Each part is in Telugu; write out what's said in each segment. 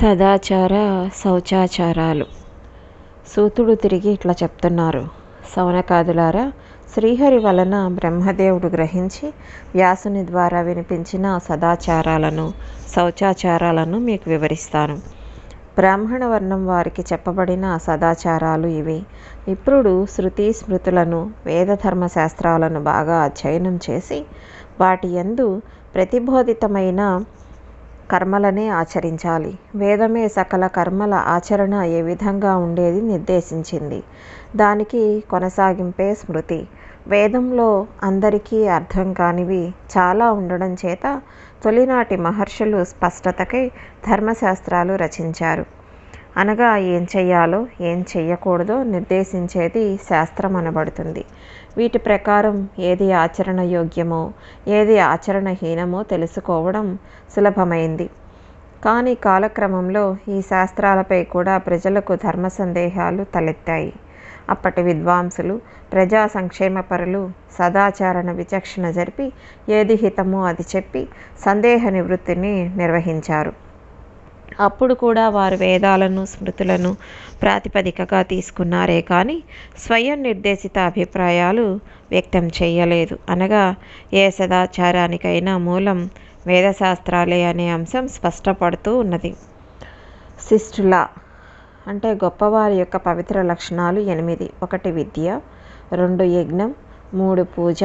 సదాచార శౌచాచారాలు. సూతుడు తిరిగి ఇట్లా చెప్తున్నారు. సౌనకాదులారా శ్రీహరి వలన బ్రహ్మదేవుడు గ్రహించి వ్యాసుని ద్వారా వినిపించిన సదాచారాలను శౌచాచారాలను మీకు వివరిస్తాను. బ్రాహ్మణ వర్ణం వారికి చెప్పబడిన సదాచారాలు ఇవి. ఇప్పుడు శృతి స్మృతులను వేదధర్మ శాస్త్రాలను బాగా అధ్యయనం చేసి వాటి యందు ప్రతిబోధితమైన కర్మలనే ఆచరించాలి. వేదమే సకల కర్మల ఆచరణ ఏ విధంగా ఉండేది నిర్దేశించింది. దానికి కొనసాగింపే స్మృతి. వేదంలో అందరికీ అర్థం కానివి చాలా ఉండడం చేత తొలినాటి మహర్షులు స్పష్టతకై ధర్మశాస్త్రాలు రచించారు. అనగా ఏం చెయ్యాలో ఏం చెయ్యకూడదో నిర్దేశించేది శాస్త్రం అనబడుతుంది వీటి ప్రకారం ఏది ఆచరణ యోగ్యమో ఏది ఆచరణహీనమో తెలుసుకోవడం సులభమైంది. కానీ కాలక్రమంలో ఈ శాస్త్రాలపై కూడా ప్రజలకు ధర్మ సందేహాలు తలెత్తాయి. అప్పటి విద్వాంసులు ప్రజా సంక్షేమపరులు సదాచారణ విచక్షణ జరిపి ఏది హితమో అది చెప్పి సందేహ నివృత్తిని నిర్వహించారు. అప్పుడు కూడా వారు వేదాలను స్మృతులను ప్రాతిపదికగా తీసుకున్నారే కానీ స్వయం నిర్దేశిత అభిప్రాయాలు వ్యక్తం చేయలేదు. అనగా ఏ సదాచారానికైనా మూలం వేదశాస్త్రాలే అనే అంశం స్పష్టపడుతూ ఉన్నది. శిష్టుల అంటే గొప్పవారి యొక్క పవిత్ర లక్షణాలు ఎనిమిది. ఒకటి విద్య రెండు యజ్ఞం మూడు పూజ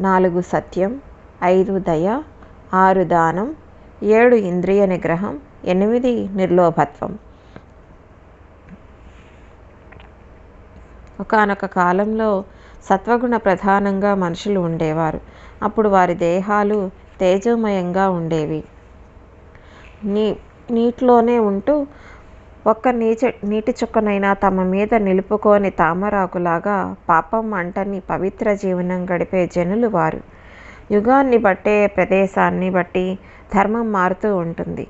నాలుగు సత్యం ఐదు దయ ఆరు దానం ఏడు ఇంద్రియ నిగ్రహం ఎనిమిది నిర్లోభత్వం. ఒకనొక కాలంలో సత్వగుణ ప్రధానంగా మనుషులు ఉండేవారు. అప్పుడు వారి దేహాలు తేజోమయంగా ఉండేవి. నీ నీటిలోనే ఉంటూ ఒక్క నీచ నీటి చుక్కనైనా తమ మీద నిలుపుకొని తామరాకులాగా పాపం అంటని పవిత్ర జీవనం గడిపే జనులు వారు. యుగాన్ని బట్టే ప్రదేశాన్ని బట్టి ధర్మం మారుతూ ఉంటుంది.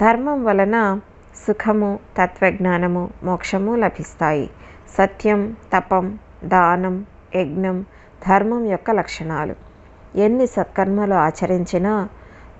ధర్మం వలన సుఖము తత్వజ్ఞానము మోక్షము లభిస్తాయి. సత్యం తపం దానం యజ్ఞం ధర్మం యొక్క లక్షణాలు. ఎన్ని సత్కర్మలు ఆచరించినా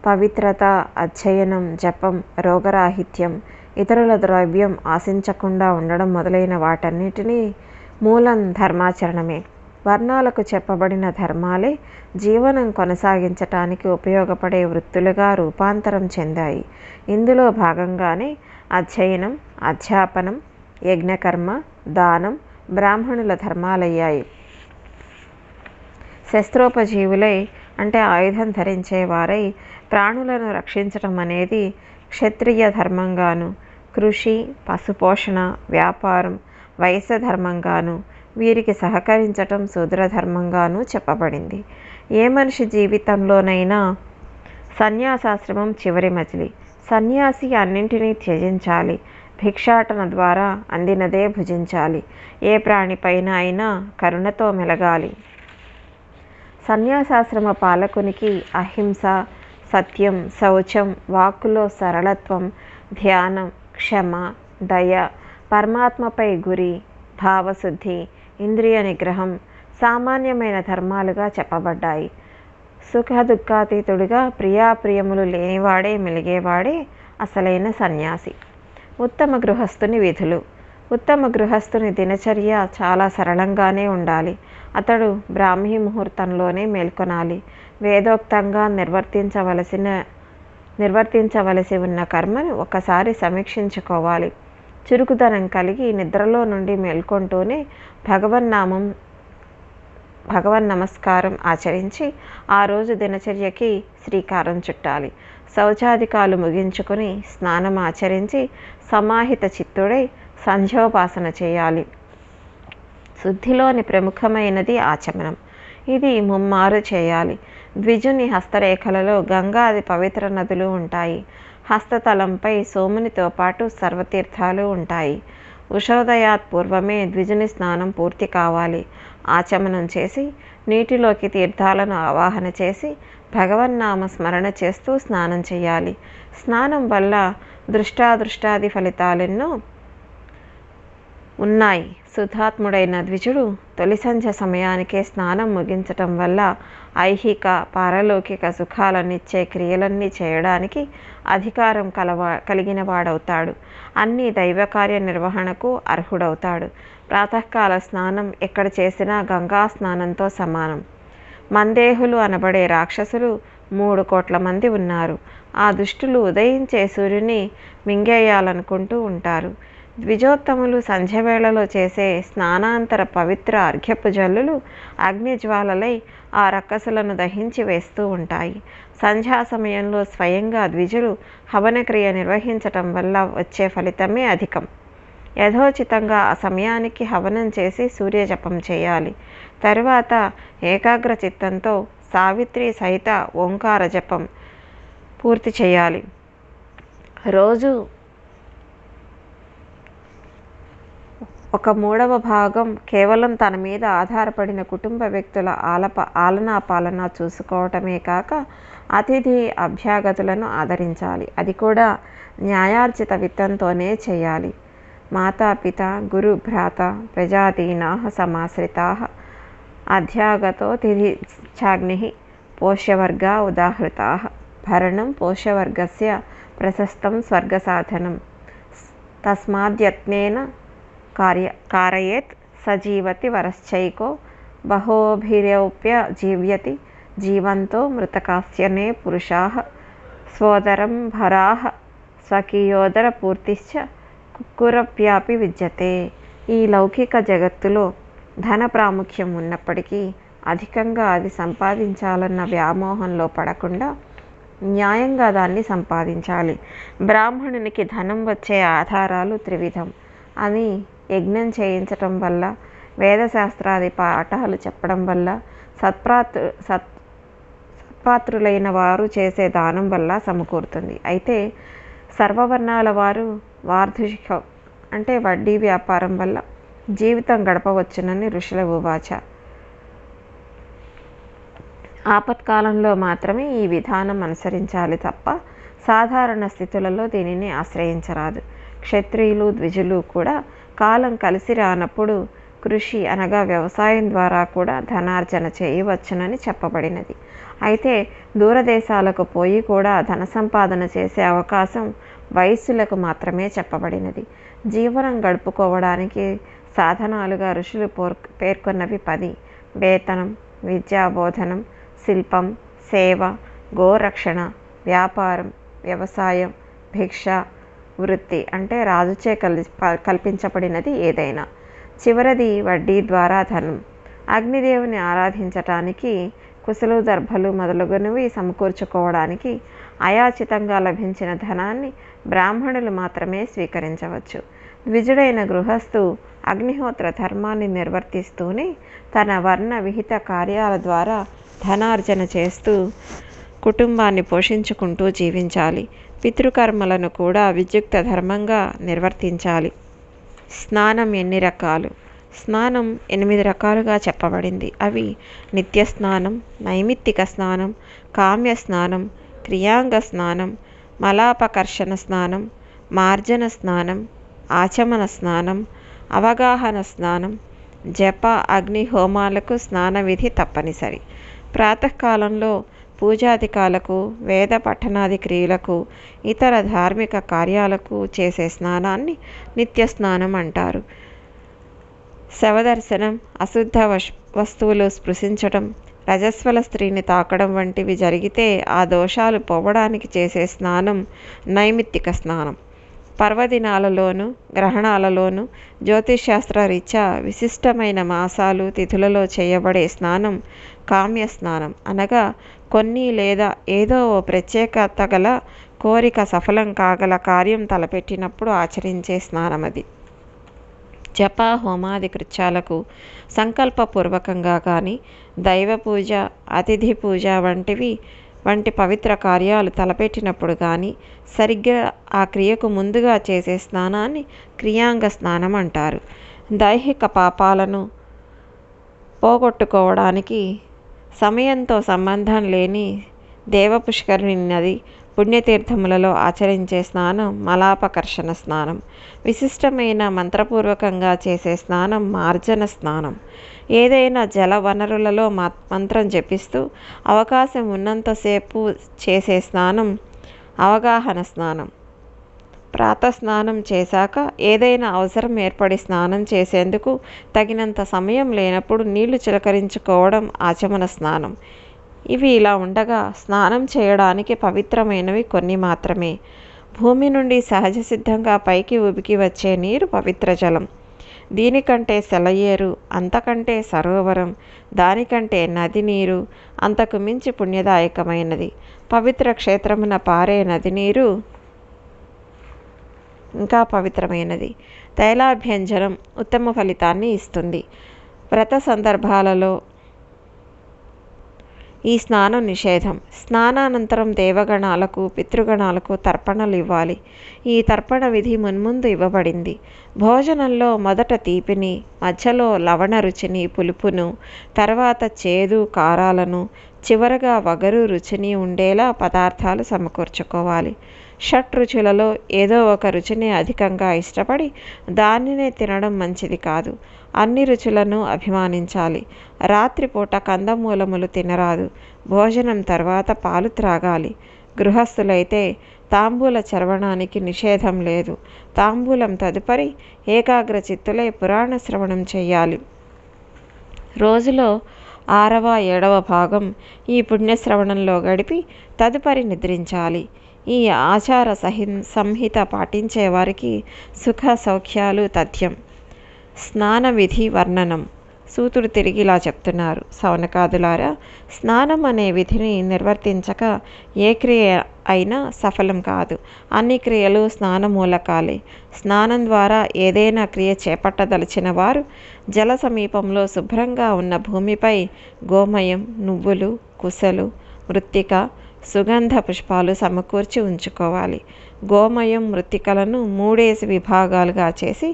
పవిత్రత అధ్యయనం జపం రోగరాహిత్యం ఇతరుల ద్రవ్యం ఆశించకుండా ఉండడం మొదలైన వాటన్నిటినీ మూలం ధర్మాచరణమే. వర్ణాలకు చెప్పబడిన ధర్మాలే జీవనం కొనసాగించటానికి ఉపయోగపడే వృత్తులుగా రూపాంతరం చెందాయి. ఇందులో భాగంగానే అధ్యయనం అధ్యాపనం యజ్ఞకర్మ దానం బ్రాహ్మణుల ధర్మాలయ్యాయి. శస్త్రోపజీవులై అంటే ఆయుధం ధరించేవారై ప్రాణులను రక్షించటం అనేది క్షత్రియ ధర్మంగాను కృషి పశుపోషణ వ్యాపారం వయస ధర్మంగాను వీరికి సహకరించటం శూద్రధర్మంగానూ చెప్పబడింది. ఏ మనిషి జీవితంలోనైనా సన్యాసాశ్రమం చివరి మజిలి. సన్యాసి అన్నింటినీ త్యజించాలి. భిక్షాటన ద్వారా అందినదే భుజించాలి. ఏ ప్రాణిపైన అయినా కరుణతో మెలగాలి. సన్యాసాశ్రమ పాలకునికి అహింస సత్యం శౌచం వాక్కులో సరళత్వం ధ్యానం క్షమ దయ పరమాత్మపై గురి భావశుద్ధి ఇంద్రియ నిగ్రహం సామాన్యమైన ధర్మాలుగా చెప్పబడ్డాయి. సుఖ దుఃఖాతీతుడిగా ప్రియాప్రియములు లేనివాడే మెలిగేవాడే అసలైన సన్యాసి. ఉత్తమ గృహస్థుని విధులు. ఉత్తమ గృహస్థుని దినచర్య చాలా సరళంగానే ఉండాలి. అతడు బ్రాహ్మీ ముహూర్తంలోనే మేల్కొనాలి. వేదోక్తంగా నిర్వర్తించవలసిన నిర్వర్తించవలసి ఉన్న కర్మను ఒకసారి సమీక్షించుకోవాలి. చురుకుదనం కలిగి నిద్రలో నుండి మేల్కొంటూనే భగవన్నామం భగవన్ నమస్కారం ఆచరించి ఆ రోజు దినచర్యకి శ్రీకారం చుట్టాలి. శౌచాధికాలు ముగించుకొని స్నానం ఆచరించి సమాహిత చిత్తుడై సంధ్యోపాసన చేయాలి. శుద్ధిలోని ప్రముఖమైనది ఆచమనం. ఇది ముమ్మారు చేయాలి. ద్విజుని హస్తరేఖలలో గంగాది పవిత్ర నదులు ఉంటాయి. హస్తతలంపై సోమునితో పాటు సర్వతీర్థాలు ఉంటాయి. ఉషోదయాత్ పూర్వమే ద్విజుని స్నానం పూర్తి కావాలి. ఆచమనం చేసి నీటిలోకి తీర్థాలను ఆవాహన చేసి భగవన్నామ స్మరణ చేస్తూ స్నానం చేయాలి. స్నానం వల్ల దృష్టాదృష్టాది ఫలితాలెన్నో ఉన్నాయి. సుధాత్ముడైన ద్విజుడు తొలి సంధ్య సమయానికే స్నానం ముగించటం వల్ల ఐహిక పారలౌకిక సుఖాలనిచ్చే క్రియలన్నీ చేయడానికి అధికారం కలవా కలిగిన వాడవుతాడు అన్ని దైవ కార్య నిర్వహణకు అర్హుడవుతాడు. ప్రాతకాల స్నానం ఎక్కడ చేసినా గంగా స్నానంతో సమానం. మందేహులు అనబడే రాక్షసులు మూడు కోట్ల మంది ఉన్నారు. ఆ దుష్టులు ఉదయించే సూర్యుని మింగేయాలనుకుంటూ ఉంటారు. ద్విజోత్తములు సంధ్యవేళలో చేసే స్నానాంతర పవిత్ర అర్ఘ్యపు జల్లులు అగ్నిజ్వాలలై ఆ రక్కసులను దహించి వేస్తూ ఉంటాయి. సంధ్యా సమయంలో స్వయంగా ద్విజులు హవనక్రియ నిర్వహించటం వల్ల వచ్చే ఫలితమే అధికం. యథోచితంగా ఆ సమయానికి హవనం చేసి సూర్యజపం చేయాలి. తరువాత ఏకాగ్ర చిత్తంతో సావిత్రి సహిత ఓంకార జపం పూర్తి చేయాలి. రోజు ఒక మూడవ భాగం కేవలం తన మీద ఆధారపడిన కుటుంబ వ్యక్తుల ఆలప ఆలనా పాలన చూసుకోవటమే కాక అతిథి అభ్యాగతులను ఆదరించాలి. అది కూడా న్యాయార్జిత విత్తంతోనే చేయాలి. మాతాపిత గురు భ్రాత ప్రజాదీనా సమాశ్రితా అధ్యాగతో తిథి చాగ్ని పోష్యవర్గా ఉదాహృతా. భరణం పోష్యవర్గస్య ప్రశస్తం స్వర్గసాధనం. తస్మాద్యత్నేన కార్య కారయేత్ సజీవతి వరశ్చైకో బహోభిరౌప్య జీవ్యతి జీవంతో మృతకాస్యనే పురుషా సోదరం భరాహ స్వకీయోదర పూర్తిశ్చ కుక్కురవ్యాపి విద్యతే. ఈ లౌకిక జగత్తులో ధన ప్రాముఖ్యం ఉన్నప్పటికీ అధికంగా అది సంపాదించాలన్న వ్యామోహంలో పడకుండా న్యాయంగా దాన్ని సంపాదించాలి. బ్రాహ్మణునికి ధనం వచ్చే ఆధారాలు త్రివిధం. అని యజ్ఞం చేయించటం వల్ల వేదశాస్త్రాది పాఠాలు చెప్పడం వల్ల సత్ప్రాత్ సత్ సత్పాత్రులైన వారు చేసే దానం వల్ల సమకూరుతుంది. అయితే సర్వవర్ణాల వారు వార్ధుషికం అంటే వడ్డీ వ్యాపారం వల్ల జీవితం గడపవచ్చునని ఋషుల ఉవాచ. ఆపత్కాలంలో మాత్రమే ఈ విధానం అనుసరించాలి తప్ప సాధారణ స్థితులలో దీనిని ఆశ్రయించరాదు. క్షత్రియులు ద్విజులు కూడా కాలం కలిసి రానప్పుడు కృషి అనగా వ్యవసాయం ద్వారా కూడా ధనార్జన చేయవచ్చునని చెప్పబడినది. అయితే దూరదేశాలకు పోయి కూడా ధన సంపాదన చేసే అవకాశం వయస్సులకు మాత్రమే చెప్పబడినది. జీవనం గడుపుకోవడానికి సాధనాలుగా ఋషులు పేర్కొన్నవి పది. వేతనం విద్యాబోధనం శిల్పం సేవ గోరక్షణ వ్యాపారం వ్యవసాయం భిక్ష వృత్తి అంటే రాజుచే కల్ కల్పించబడినది ఏదైనా. చివరిది వడ్డీ ద్వారా ధనం. అగ్నిదేవుని ఆరాధించటానికి కుశలు దర్భలు మొదలగునవి సమకూర్చుకోవడానికి అయాచితంగా లభించిన ధనాన్ని బ్రాహ్మణులు మాత్రమే స్వీకరించవచ్చు. ద్విజుడైన గృహస్థు అగ్నిహోత్ర ధర్మాన్ని నిర్వర్తిస్తూనే తన వర్ణ విహిత కార్యాల ద్వారా ధనార్జన చేస్తూ కుటుంబాన్ని పోషించుకుంటూ జీవించాలి. పితృకర్మలను కూడా విద్యుక్త ధర్మంగా నిర్వర్తించాలి. స్నానం ఎన్ని రకాలు? స్నానం ఎనిమిది రకాలుగా చెప్పబడింది. అవి నిత్య స్నానం నైమిత్తిక స్నానం కామ్య స్నానం క్రియాంగ స్నానం మలాపకర్షణ స్నానం మార్జన స్నానం ఆచమన స్నానం అవగాహన స్నానం జప అగ్ని హోమాలకు స్నాన విధి తప్పనిసరి. ప్రాతకాలంలో పూజాధికాలకు వేద పఠనాది క్రియలకు ఇతర ధార్మిక కార్యాలకు చేసే స్నానాన్ని నిత్య స్నానం అంటారు. శవదర్శనం అశుద్ధ వస్తువులు స్పృశించడం రజస్వల స్త్రీని తాకడం వంటివి జరిగితే ఆ దోషాలు పోవడానికి చేసే స్నానం నైమిత్తిక స్నానం. పర్వదినాలలోను గ్రహణాలలోను జ్యోతిష్శాస్త్ర రీత్యా విశిష్టమైన మాసాలు తిథులలో చేయబడే స్నానం కామ్య స్నానం అనగా కొన్ని లేదా ఏదో ఓ ప్రత్యేకత గల కోరిక సఫలం కాగల కార్యం తలపెట్టినప్పుడు ఆచరించే స్నానం అది జప హోమాది కృత్యాలకు సంకల్పపూర్వకంగా కానీ దైవ పూజ అతిథి పూజ వంటివి వంటి పవిత్ర కార్యాలు తలపెట్టినప్పుడు కానీ సరిగ్గా ఆ క్రియకు ముందుగా చేసే స్నానాన్ని క్రియాంగ స్నానం అంటారు. దైహిక పాపాలను పోగొట్టుకోవడానికి సమయంతో సంబంధం లేని దేవపుష్కరిణి నది పుణ్యతీర్థములలో ఆచరించే స్నానం మలాపకర్షణ స్నానం విశిష్టమైన మంత్రపూర్వకంగా చేసే స్నానం మార్జన స్నానం. ఏదైనా జల వనరులలో మంత్రం జపిస్తూ అవకాశం ఉన్నంతసేపు చేసే స్నానం అవగాహన స్నానం. ప్రాతస్నానం చేశాక ఏదైనా అవసరం ఏర్పడి స్నానం చేసేందుకు తగినంత సమయం లేనప్పుడు నీళ్ళు చిలకరించుకోవడం ఆచమన స్నానం. ఇవి ఇలా ఉండగా స్నానం చేయడానికి పవిత్రమైనవి కొన్ని మాత్రమే. భూమి నుండి సహజ సిద్ధంగా పైకి ఉబికి వచ్చే నీరు పవిత్ర జలం. దీనికంటే సెలయేరు అంతకంటే సరోవరం దానికంటే నది నీరు అంతకు మించి పుణ్యదాయకమైనది. పవిత్ర క్షేత్రమున పారే నది నీరు ఇంకా పవిత్రమైనది. తైలాభ్యంజనం ఉత్తమ ఫలితాన్ని ఇస్తుంది. వ్రత సందర్భాలలో ఈ స్నానం నిషేధం. స్నానానంతరం దేవగణాలకు పితృగణాలకు తర్పణలు ఇవ్వాలి. ఈ తర్పణ విధి మున్ముందు ఇవ్వబడింది. భోజనంలో మొదట తీపిని మధ్యలో లవణ రుచిని పులుపును తర్వాత చేదు కారాలను చివరగా వగరు రుచిని ఉండేలా పదార్థాలు సమకూర్చుకోవాలి. షట్ రుచులలో ఏదో ఒక రుచిని అధికంగా ఇష్టపడి దానినే తినడం మంచిది కాదు. అన్ని రుచులను అభిమానించాలి. రాత్రిపూట కందమూలములు తినరాదు. భోజనం తర్వాత పాలు త్రాగాలి. గృహస్థులైతే తాంబూల చరవణానికి నిషేధం లేదు. తాంబూలం తదుపరి ఏకాగ్ర చిత్తులై పురాణ శ్రవణం చేయాలి. రోజులో ఆరవ ఏడవ భాగం ఈ పుణ్యశ్రవణంలో గడిపి తదుపరి నిద్రించాలి. ఈ ఆచార సహి సంహిత పాటించేవారికి సుఖ సౌఖ్యాలు తథ్యం. స్నాన విధి వర్ణనం. సూతుడు తిరిగి ఇలా చెప్తున్నారు. సౌనకాదులారా స్నానం అనే విధిని నిర్వర్తించక ఏ క్రియ అయినా సఫలం కాదు. అన్ని క్రియలు స్నానమూలకాలే స్నానం ద్వారా ఏదైనా క్రియ చేపట్టదలిచిన వారు జల సమీపంలో శుభ్రంగా ఉన్న భూమిపై గోమయం నువ్వులు కుసలు మృత్తిక సుగంధ పుష్పాలు సమకూర్చి ఉంచుకోవాలి. గోమయం మృతికలను మూడేసి విభాగాలుగా చేసి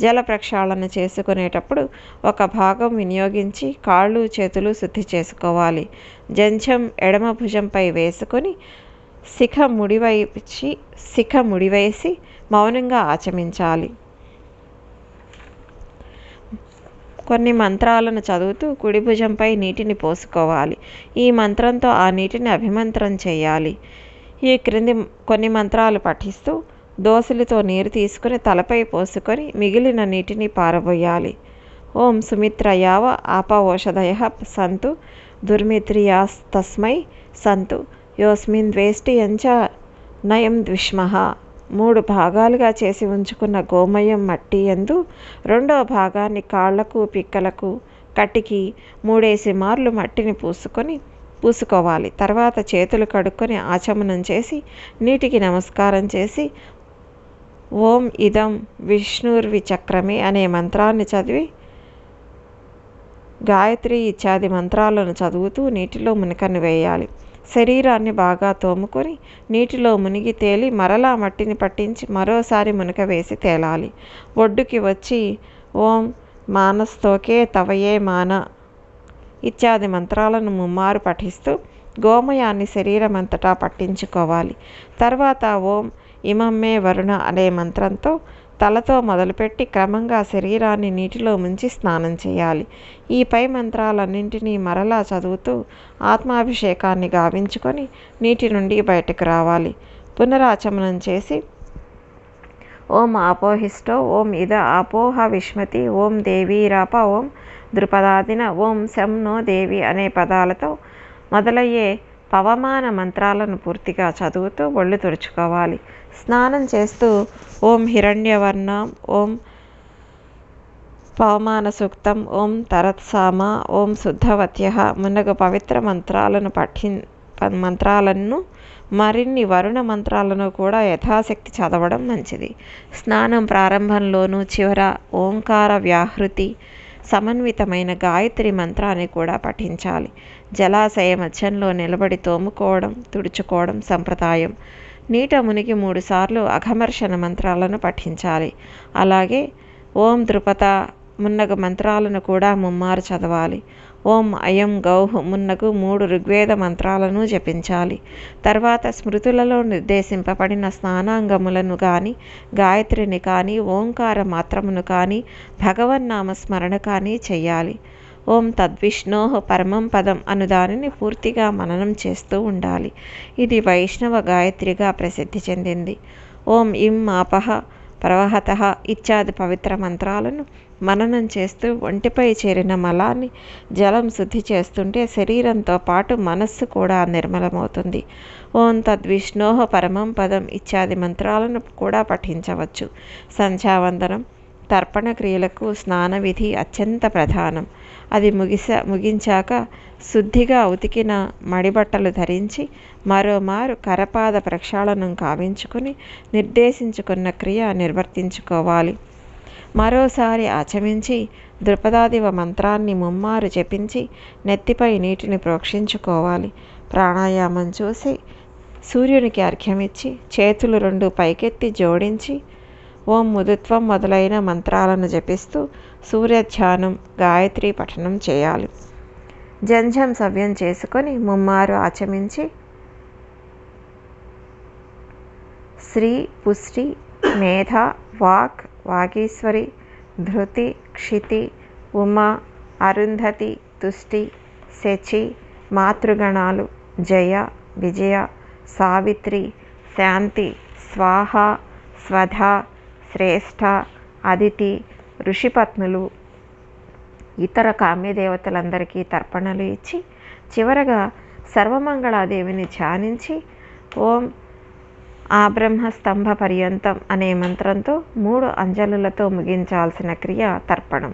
జల ప్రక్షాళన చేసుకునేటప్పుడు ఒక భాగం వినియోగించి కాళ్ళు చేతులు శుద్ధి చేసుకోవాలి. జంఛం ఎడమ భుజంపై వేసుకొని శిఖ ముడివైచి శిఖ ముడివేసి మౌనంగా ఆచమించాలి. కొన్ని మంత్రాలను చదువుతూ కుడి భుజంపై నీటిని పోసుకోవాలి. ఈ మంత్రంతో ఆ నీటిని అభిమంత్రం చేయాలి. ఈ క్రింది కొన్ని మంత్రాలు పఠిస్తూ దోసలితో నీరు తీసుకుని తలపై పోసుకొని మిగిలిన నీటిని పారబోయాలి. ఓం సుమిత్రయావ ఆపవోషధయ సంతు దుర్మిత్రియాస్తస్మై సంతు. యోస్మిన్ ద్వేష్టి ఎంచ నయం ద్విష్మహ మూడు భాగాలుగా చేసి ఉంచుకున్న గోమయం మట్టి ఎందు రెండో భాగాన్ని కాళ్ళకు పిక్కలకు కటికి మూడేసి మార్లు మట్టిని పూసుకొని పూసుకోవాలి. తర్వాత చేతులు కడుక్కొని ఆచమనం చేసి నీటికి నమస్కారం చేసి ఓం ఇదం విష్ణుర్విచక్రమే అనే మంత్రాన్ని చదివి గాయత్రి ఇత్యాది మంత్రాలను చదువుతూ నీటిలో మునకను వేయాలి. శరీరాన్ని బాగా తోముకొని నీటిలో మునిగి తేలి మరలా మట్టిని పట్టించి మరోసారి మునక వేసి తేలాలి. ఒడ్డుకి వచ్చి ఓం మానస్తోకే తవయే మాన ఇత్యాది మంత్రాలను ముమ్మారు పఠిస్తూ గోమయాన్ని శరీరమంతటా పట్టించుకోవాలి. తర్వాత ఓం ఇమమ్మే వరుణ అనే మంత్రంతో తలతో మొదలుపెట్టి క్రమంగా శరీరాన్ని నీటిలో ముంచి స్నానం చేయాలి. ఈ పై మంత్రాలన్నింటినీ మరలా చదువుతూ ఆత్మాభిషేకాన్ని గావించుకొని నీటి నుండి బయటకు రావాలి. పునరాచమనం చేసి ఓం ఆపోహిష్టో ఓం ఇద ఆపోహ విష్మతి ఓం దేవీరాప ఓం ద్రుపదాదిన ఓం శం నో దేవి అనే పదాలతో మొదలయ్యే పవమాన మంత్రాలను పూర్తిగా చదువుతూ ఒళ్ళు తుడుచుకోవాలి. స్నానం చేస్తూ ఓం హిరణ్యవర్ణ ఓం పవమాన సూక్తం ఓం తరత్సామ ఓం శుద్ధవత్య మునగు పవిత్ర మంత్రాలను పఠి మంత్రాలను మరిన్ని వరుణ మంత్రాలను కూడా యథాశక్తి చదవడం మంచిది. స్నానం ప్రారంభంలోనూ చివర ఓంకార వ్యాహృతి సమన్వితమైన గాయత్రి మంత్రాన్ని కూడా పఠించాలి. జలాశయ మధ్యంలో నిలబడి తోముకోవడం తుడుచుకోవడం సంప్రదాయం. నీట మునిగి మూడుసార్లు అఘమర్షణ మంత్రాలను పఠించాలి. అలాగే ఓం ద్రుపద మున్నగు మంత్రాలను కూడా ముమ్మారు చదవాలి. ఓం అయం గౌహ్ మున్నగు మూడు ఋగ్వేద మంత్రాలను జపించాలి. తర్వాత స్మృతులలో నిర్దేశింపబడిన స్నానాంగములను కానీ గాయత్రిని కానీ ఓంకార మాత్రమును కానీ భగవన్నామస్మరణ కానీ చేయాలి. ఓం తద్విష్ణోహ పరమం పదం అను దానిని పూర్తిగా మననం చేస్తూ ఉండాలి. ఇది వైష్ణవ గాయత్రిగా ప్రసిద్ధి చెందింది. ఓం ఇం ఆపహ ప్రవహత ఇత్యాది పవిత్ర మంత్రాలను మననం చేస్తూ ఒంటిపై చేరిన మలాన్ని జలం శుద్ధి చేస్తుంటే శరీరంతో పాటు మనస్సు కూడా నిర్మలమవుతుంది. ఓం తద్విష్ణోహ పరమం పదం ఇత్యాది మంత్రాలను కూడా పఠించవచ్చు. సంధ్యావందనం తర్పణ క్రియలకు స్నాన విధి అత్యంత ప్రధానం. అది ముగిసా ముగించాక శుద్ధిగా ఉతికిన మడిబట్టలు ధరించి మరోమారు కరపాద ప్రక్షాళనం కావించుకుని నిర్దేశించుకున్న క్రియ నిర్వర్తించుకోవాలి. మరోసారి ఆచమించి ద్రుపదాదివ మంత్రాన్ని ముమ్మారు జపించి నెత్తిపై నీటిని ప్రోక్షించుకోవాలి. ప్రాణాయామం చూసి సూర్యునికి అర్ఘ్యమిచ్చి చేతులు రెండు పైకెత్తి జోడించి ఓం ముదుత్వం మొదలైన మంత్రాలను జపిస్తూ సూర్యధ్యానం గాయత్రి పఠనం చేయాలి. జంఝం సవ్యం చేసుకొని ముమ్మారు ఆచమించి శ్రీ పుష్టి మేధ వాక్ వాగీశ్వరి ధృతి క్షితి ఉమా అరుంధతి తుష్టి శచి మాతృగణాలు జయ విజయ సావిత్రి శాంతి స్వాహ స్వధ శ్రేష్ఠ అదితి ఋషిపత్నులు ఇతర కామ్యదేవతలందరికీ తర్పణలు ఇచ్చి చివరగా సర్వమంగళాదేవిని ధ్యానించి ఓం ఆ బ్రహ్మస్తంభ పర్యంతం అనే మంత్రంతో మూడు అంజలులతో ముగించాల్సిన క్రియ తర్పణం.